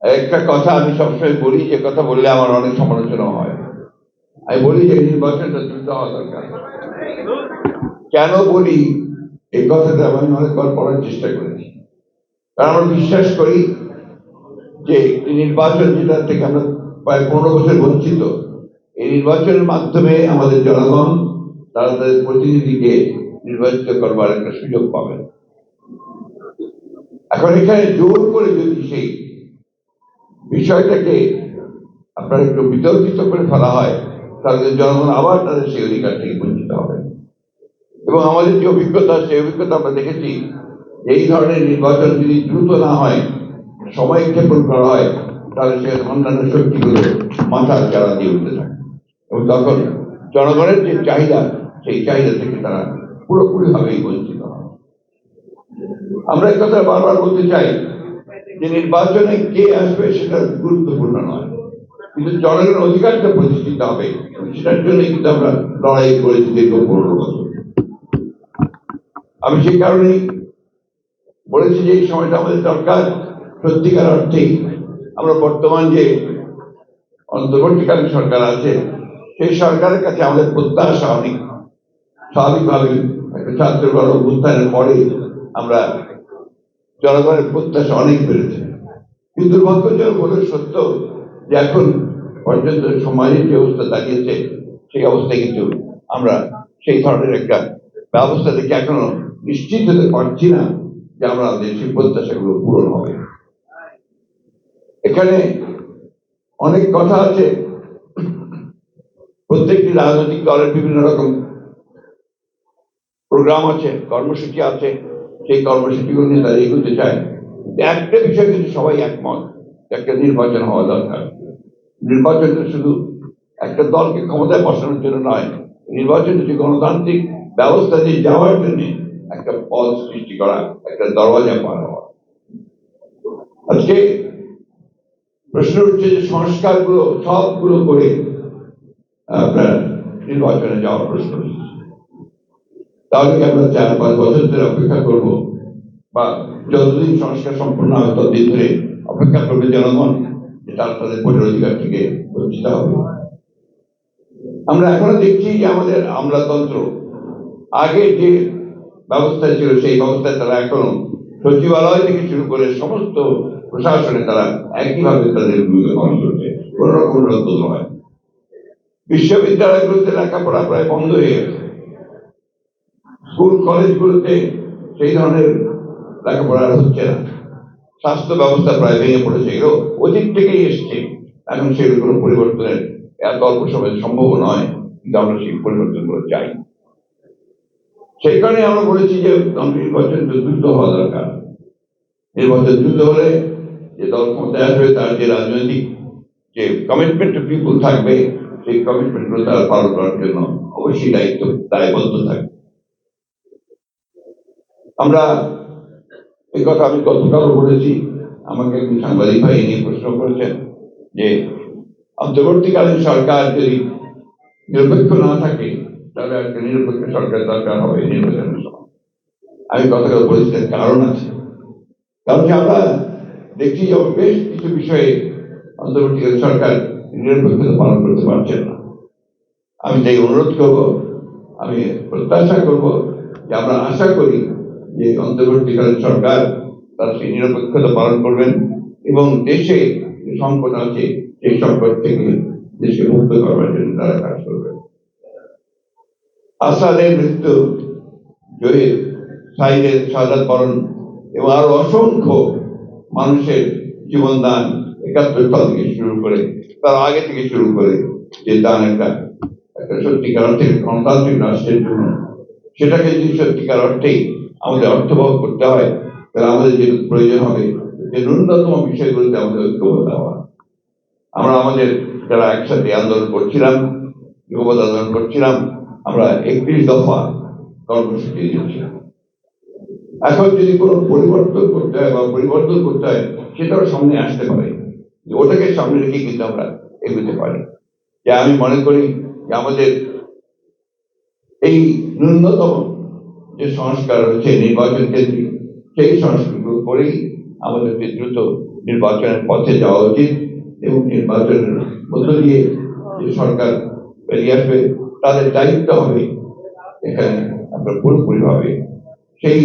একটা কথা আমি সবসময় বলি, যে কথা বললে আমার অনেক সমালোচনা হয়। আমি বলি যে নির্বাচনটা দ্রুত হওয়া দরকার। কেন বলি? এই কথাটা আমি অনেকবার পড়ার চেষ্টা করেছি। কারণ আমরা বিশ্বাস করি যে নির্বাচন যেটা থেকে আমরা প্রায় পনেরো বছর বঞ্চিত, এই নির্বাচনের মাধ্যমে আমাদের জনগণ, তারা তাদের প্রতিনিধিকে নির্বাচিত করবার একটা সুযোগ পাবেন। এখন এখানে জোর করে যদি সেই বিষয়টাকে আপনার একটু বিতর্কিত করে ফেলা হয়, তাহলে জনগণ আবার তাদের সেই অধিকার থেকে বঞ্চিত হবে। এবং আমাদের যে অভিজ্ঞতা, সেই অভিজ্ঞতা আমরা দেখেছি এই ধরনের নির্বাচন যদি দ্রুত না হয়, সময় ক্ষেপণ করা হয়, তাহলে সে অন্যান্য শক্তিগুলো মাথার চারা দিয়ে উঠতে থাকে। এবং তখন জনগণের যে চাহিদা, সেই চাহিদা থেকে তারা পুরোপুরিভাবেই বঞ্চিত হয়। আমরা এই কথা বারবার বলতে চাই যে নির্বাচনে কে আসবে সেটা গুরুত্বপূর্ণ নয়। কিন্তু জনগণের অধিকারটা প্রতিষ্ঠিত হবে। সেটার জন্য কিন্তু আমরা লড়াই করেছি দীর্ঘ পনেরো বছর। আমি সেই কারণেই বলেছি যে এই সময়টা আমাদের দরকার। সত্যিকার অর্থেই আমরা বর্তমান যে অন্তর্বর্তীকালীন সরকার আছে, সেই সরকারের কাছে আমাদের প্রত্যাশা অনেক। স্বাভাবিকভাবে একটা ছাত্র গণ অভ্যুত্থানের পরে আমরা জনগণের প্রত্যাশা অনেক বেড়েছে। কিন্তু দুর্ভাগ্যজনক হলে সত্য যে এখন পর্যন্ত সমাজের যে অবস্থা দাঁড়িয়েছে, সেই অবস্থায় কিন্তু আমরা সেই ধরনের একটা ব্যবস্থা থেকে এখনও নিশ্চিত হতে পারছি না যে আমরা সেই প্রত্যাশাগুলো পূরণ হবে। এখানে অনেক কথা আছে। প্রত্যেকটি রাজনৈতিক দলের বিভিন্ন রকম প্রোগ্রাম আছে, কর্মসূচি আছে। সেই কর্মসূচিগুলো নিয়ে তারা এগোতে চায়। একটা বিষয় কিন্তু সবাই একমত একটা নির্বাচন হওয়া দরকার। নির্বাচনটা শুধু একটা দলকে ক্ষমতায় বসানোর জন্য নয়, নির্বাচন হচ্ছে গণতান্ত্রিক ব্যবস্থা দিয়ে যাওয়ার জন্য একটা পথ সৃষ্টি করা, একটা দরওয়াজা পার হওয়া। আজকে প্রশ্ন হচ্ছে যে সংস্কারগুলো, সবগুলো করে আপনার নির্বাচনে যাওয়ার প্রশ্ন উঠছে। তাহলে কি আমরা চার পাঁচ বছর ধরে অপেক্ষা করব, বা যতদিন সংস্কার সম্পূর্ণ হয় ততদিন ধরে অপেক্ষা করবে জনগণ যে তারা তাদের ভোটের অধিকার থেকে বঞ্চিত হবে। আমরা এখনও দেখছি যে আমাদের আমলাতন্ত্র, আগে যে ব্যবস্থা ছিল সেই ব্যবস্থায় তারা এখনও সচিবালয় থেকে শুরু করে সমস্ত প্রশাসনে তারা একইভাবে তাদের ভূমিকা পালন করছে, কোন রকম রদ্দ নয়। বিশ্ববিদ্যালয়গুলোতে লেখাপড়া প্রায় বন্ধ হয়ে গেছে। স্কুল, কলেজগুলোতে সেই ধরনের লেখাপড়া হচ্ছে না। স্বাস্থ্য ব্যবস্থা প্রায় ভেঙে পড়েছে। এগুলো অতীত থেকেই এসছে। এখন সেগুলো কোনো পরিবর্তনের এত অল্প সময় সম্ভব নয়, কিন্তু আমরা সেই পরিবর্তনগুলো চাই। সেই কারণে আমরা বলেছি যে নির্বাচন দ্রুত হওয়া দরকার। নির্বাচন দ্রুত হলে যে দল ক্ষমতায় আসবে, তার যে রাজনৈতিক যে কমিটমেন্ট পিপুল থাকবে, সেই কমিটমেন্টগুলো তারা পালন করার জন্য অবশ্যই দায়িত্ব, দায়বদ্ধ থাকবে। আমরা এই কথা আমি গতকালও বলেছি। আমাকে একজন সাংবাদিক ভাই নিয়ে প্রশ্ন করেছেন যে অন্তর্বর্তীকালীন সরকার যদি নিরপেক্ষ না থাকে, তাহলে একটা নিরপেক্ষ সরকার দরকার হবে নির্বাচনের সময়। আমি কথাটা বলেছি কারণ আছে। কারণ কি আমরা দেখছি যে বেশ কিছু বিষয়ে অন্তর্বর্তীকালীন সরকার নিরপেক্ষতা পালন করতে পারছেন না। আমি তাই অনুরোধ করব, আমি প্রত্যাশা করব যে আমরা আশা করি যে অন্তর্বর্তীকালীন সরকার তার সেই নিরপেক্ষতা পালন করবেন এবং দেশে যে সংকট আছে, সেই সংকট থেকে দেশকে মুক্ত করবার জন্য তারা কাজ করবেন। আসাদের মৃত্যু জহির সাইদের সাজাদ বরণ এবং আরও অসংখ্য মানুষের জীবনদান একাত্তর সাল থেকে শুরু করে, তার আগে থেকে শুরু করে যে দান একটা একটা সত্যিকার অর্থে গণতান্ত্রিক রাষ্ট্রের জন্য। সেটাকে যদি সত্যিকার অর্থেই আমাদের অর্থবহ করতে হয়, তাহলে আমাদের যে প্রয়োজন হবে, যে ন্যূনতম বিষয়গুলোতে আমাদের ঐক্যবদ্ধ হওয়া। আমরা আমাদের যারা একসাথে আন্দোলন করছিলাম যুগপথ আন্দোলন করছিলাম, আমরা একত্রিশ দফা কর্মসূচি দিয়েছিলাম। এখন যদি কোনো পরিবর্তন করতে হয় বা পরিবর্তন করতে হয়, সেটাও সামনে আসতে পারে। ওটাকে সামনে রেখে কিন্তু আমরা এগোতে পারি। যে আমি মনে করি যে আমাদের এই ন্যূনতম যে সংস্কার হচ্ছে নির্বাচন কেন্দ্রিক সেই সংস্কারগুলো করেই আমাদেরকে দ্রুত নির্বাচনের পথে যাওয়া উচিত এবং নির্বাচনের মধ্য দিয়ে যে সরকার বেরিয়ে আসবে, তাদের দায়িত্ব হবে এখানে আমরা পুরোপুরি ভাবে সেই